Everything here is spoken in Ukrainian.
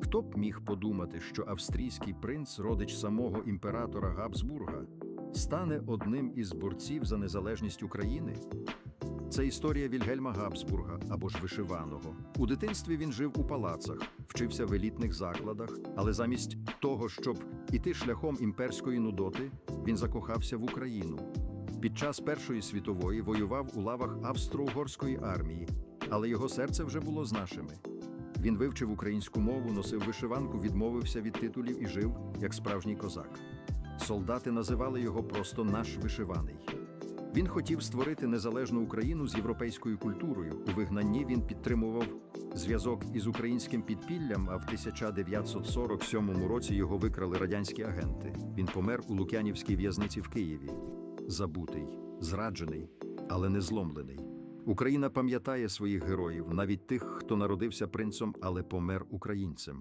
Хто б міг подумати, що австрійський принц, родич самого імператора Габсбурга, стане одним із борців за незалежність України? Це історія Вільгельма Габсбурга або ж вишиваного. У дитинстві він жив у палацах, вчився в елітних закладах, але замість того, щоб іти шляхом імперської нудоти, він закохався в Україну. Під час Першої світової воював у лавах Австро-Угорської армії, але його серце вже було з нашими. Він вивчив українську мову, носив вишиванку, відмовився від титулів і жив як справжній козак. Солдати називали його просто наш вишиваний. Він хотів створити незалежну Україну з європейською культурою. У вигнанні він підтримував зв'язок із українським підпіллям, а в 1947 році його викрали радянські агенти. Він помер у Лук'янівській в'язниці в Києві. Забутий, зраджений, але не зломлений. Україна пам'ятає своїх героїв, навіть тих, хто народився принцем, але помер українцем.